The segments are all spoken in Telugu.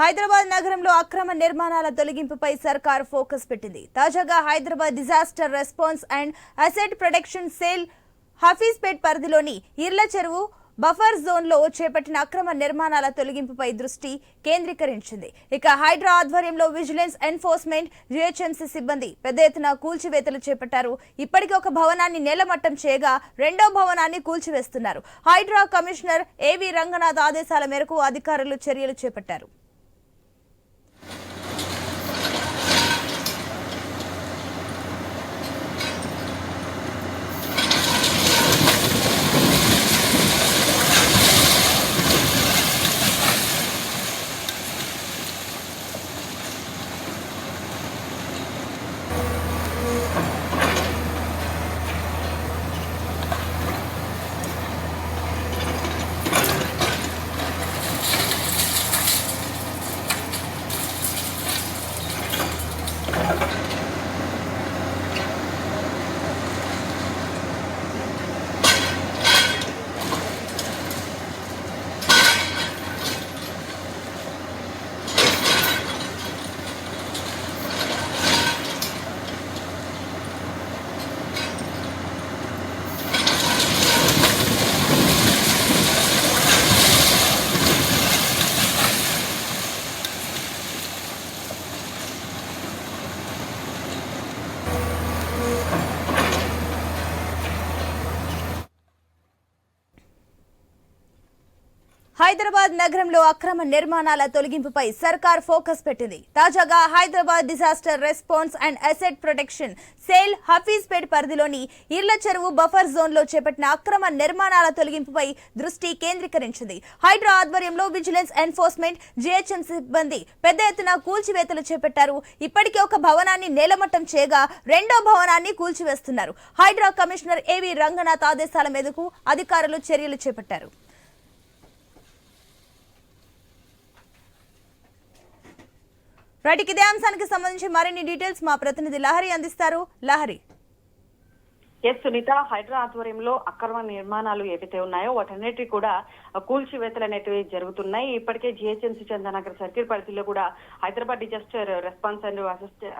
హైదరాబాద్ నగరంలో అక్రమ నిర్మాణాల తొలగింపుపై సర్కార్ ఫోకస్ పెట్టింది. తాజాగా Hyderabad disaster response and asset protection cell Hafizpet పరిధిలోని ఇర్ల చెరువు బఫర్ జోన్లో చేపట్టిన అక్రమ నిర్మాణాల తొలగింపుపై దృష్టి కేంద్రీకరించింది. ఇక హైడ్రా ఆధ్వర్యంలో విజిలెన్స్ ఎన్ఫోర్స్మెంట్ జిహెచ్ఎంసీ సిబ్బంది పెద్ద ఎత్తున కూల్చివేతలు చేపట్టారు. ఇప్పటికే ఒక భవనాన్ని నేలమట్టం చేయగా రెండో భవనాన్ని కూల్చివేస్తున్నారు. హైడ్రా కమిషనర్ ఏవి రంగనాథ్ ఆదేశాల మేరకు అధికారులు చర్యలు చేపట్టారు. హైదరాబాద్ నగరంలో అక్రమ నిర్మాణాల తొలగింపుపై సర్కార్ ఫోకస్ పెట్టింది. తాజాగా Hyderabad disaster response and asset protection cell Hafizpet పరిధిలోని ఇర్ల చెరువు బఫర్ జోన్లో చేపట్టిన అక్రమ నిర్మాణాల తొలగింపుపై దృష్టి కేంద్రీకరించింది. హైడ్రా ఆధ్వర్యంలో విజిలెన్స్ ఎన్ఫోర్స్మెంట్ జిహెచ్ఎం సిబ్బంది పెద్ద ఎత్తున కూల్చివేతలు చేపట్టారు. ఇప్పటికే ఒక భవనాన్ని నేలమట్టం చేయగా రెండో భవనాన్ని కూల్చివేస్తున్నారు. హైడ్రా కమిషనర్ ఏవి రంగనాథ్ ఆదేశాల మేరకు అధికారులు చర్యలు చేపట్టారు. రైట్ ఇదే అంశానికి సంబంధించి మరిన్ని డీటెయిల్స్ మా ప్రతినిధి లహరి అందిస్తారు. లహరి. ఎస్ సునీత హైడ్రా ఆధ్వర్యంలో అక్రమ నిర్మాణాలు ఏవైతే ఉన్నాయో వాటన్నిటి కూడా కూల్చివేతలు అనేటివి జరుగుతున్నాయి. ఇప్పటికే జిహెచ్ఎంసీ చందనగర్ సర్కిల్ పరిధిలో కూడా Hyderabad disaster response and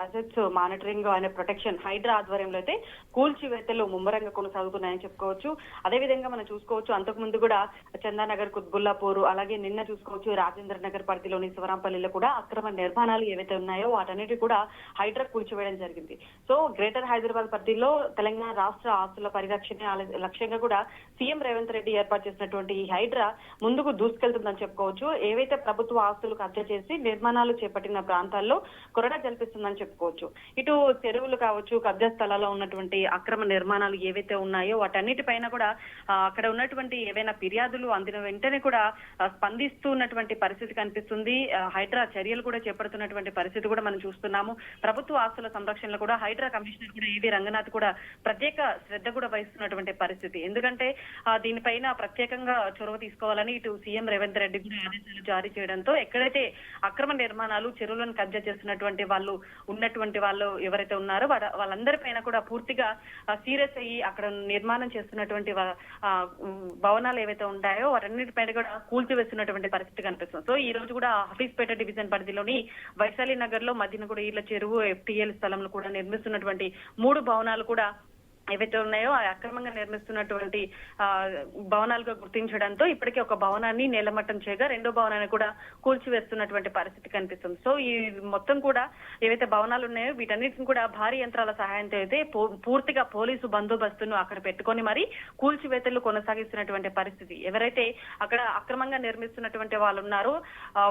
assets monitoring and protection HYDRAA ఆధ్వర్యంలో అయితే కూల్చివేతలు ముమ్మరంగా కొనసాగుతున్నాయని చెప్పుకోవచ్చు. అదేవిధంగా మనం చూసుకోవచ్చు అంతకు ముందు కూడా చందానగర్ కుత్బుల్లాపూర్ అలాగే నిన్న చూసుకోవచ్చు రాజేంద్ర నగర్ పరిధిలోని శివరాంపల్లిలో కూడా అక్రమ నిర్మాణాలు ఏవైతే ఉన్నాయో వాటన్నిటి కూడా హైడ్రా కూల్చివేయడం జరిగింది. సో గ్రేటర్ హైదరాబాద్ పరిధిలో తెలంగాణ రాష్ట్ర ఆస్తుల పరిరక్షణ లక్ష్యంగా కూడా సీఎం రేవంత్ రెడ్డి ఏర్పాటు చేసినటువంటి ఈ హైడ్రా ముందుకు దూసుకెళ్తుందని చెప్పుకోవచ్చు. ఏవైతే ప్రభుత్వ ఆస్తులు కబ్జా చేసి నిర్మాణాలు చేపట్టిన ప్రాంతాల్లో కొరడా జల్పిస్తుందని చెప్పుకోవచ్చు. ఇటు చెరువులు కావచ్చు కబ్జా స్థలాల్లో ఉన్నటువంటి అక్రమ నిర్మాణాలు ఏవైతే ఉన్నాయో వాటన్నిటిపైన కూడా అక్కడ ఉన్నటువంటి ఏవైనా ఫిర్యాదులు అందిన వెంటనే కూడా స్పందిస్తూ ఉన్నటువంటి పరిస్థితి కనిపిస్తుంది. హైడ్రా చర్యలు కూడా చేపడుతున్నటువంటి పరిస్థితి కూడా మనం చూస్తున్నాము. ప్రభుత్వ ఆస్తుల సంరక్షణలో కూడా హైడ్రా కమిషనర్ కూడా ఏవి రంగనాథ్ కూడా ప్రత్యేక శ్రద్ధ కూడా వహిస్తున్నటువంటి పరిస్థితి. ఎందుకంటే దీనిపైన ప్రత్యేకంగా చొరవ తీసుకోవాలని ఇటు సీఎం రేవంత్ రెడ్డి కూడా ఆదేశాలు జారీ చేయడంతో ఎక్కడైతే అక్రమ నిర్మాణాలు చెరువులను కబ్జా చేస్తున్నటువంటి వాళ్ళు ఉన్నటువంటి వాళ్ళు ఎవరైతే ఉన్నారో వాళ్ళందరి వాళ్ళందరిపైన కూడా పూర్తిగా సీరియస్ అయ్యి అక్కడ నిర్మాణం చేస్తున్నటువంటి భవనాలు ఏవైతే ఉంటాయో వాటన్నిటిపైన కూడా కూల్చివేస్తున్నటువంటి పరిస్థితి కనిపిస్తుంది. సో ఈ రోజు కూడా హఫీజ్పేట డివిజన్ పరిధిలోని వైశాలి నగర్లో మధ్యన కూడా ఇళ్ళ చెరువు ఎఫ్టీఎల్ స్థలంలో కూడా నిర్మిస్తున్నటువంటి మూడు భవనాలు కూడా ఏవైతే ఉన్నాయో అక్రమంగా నిర్మిస్తున్నటువంటి ఆ, భవనాలుగా గుర్తించడంతో ఇప్పటికే ఒక భవనాన్ని నేలమట్టం చేయగా రెండో భవనాన్ని కూడా కూల్చివేస్తున్నటువంటి పరిస్థితి కనిపిస్తుంది. సో ఈ మొత్తం కూడా ఏవైతే భవనాలు ఉన్నాయో వీటన్నిటిని కూడా భారీ యంత్రాల సహాయంతో అయితే పూర్తిగా పోలీసు బందోబస్తును అక్కడ పెట్టుకొని మరి కూల్చివేతలు కొనసాగిస్తున్నటువంటి పరిస్థితి. ఎవరైతే అక్కడ అక్రమంగా నిర్మిస్తున్నటువంటి వాళ్ళు ఉన్నారో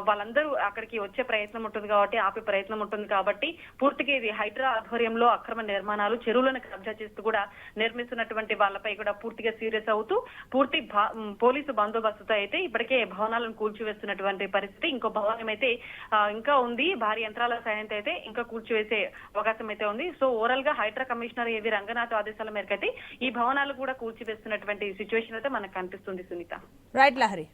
వాళ్ళందరూ అక్కడికి వచ్చే ప్రయత్నం ఉంటుంది కాబట్టి ఆపే ప్రయత్నం ఉంటుంది కాబట్టి పూర్తిగా ఇది హైడ్రా ఆధ్వర్యంలో అక్రమ నిర్మాణాలు చెరువులను కబ్జా చేస్తూ కూడా నిర్మిస్తున్నటువంటి వాళ్ళపై కూడా పూర్తిగా సీరియస్ అవుతూ పూర్తి భా- పోలీసు బందోబస్తుతో అయితే ఇప్పటికే భవనాలను కూల్చివేస్తున్నటువంటి పరిస్థితి ఇంకో భవనం అయితే ఇంకా ఉంది. భారీ యంత్రాల సాయంతో అయితే ఇంకా కూల్చివేసే అవకాశం అయితే ఉంది. సో ఓవరాల్గా హైడ్రా కమిషనర్ ఏవి రంగనాథ్ ఆదేశాల మేరకు అయితే ఈ భవనాలు కూడా కూల్చివేస్తున్నటువంటి సిచ్యువేషన్ అయితే మనకు కనిపిస్తుంది సునీత. రైట్ లహరి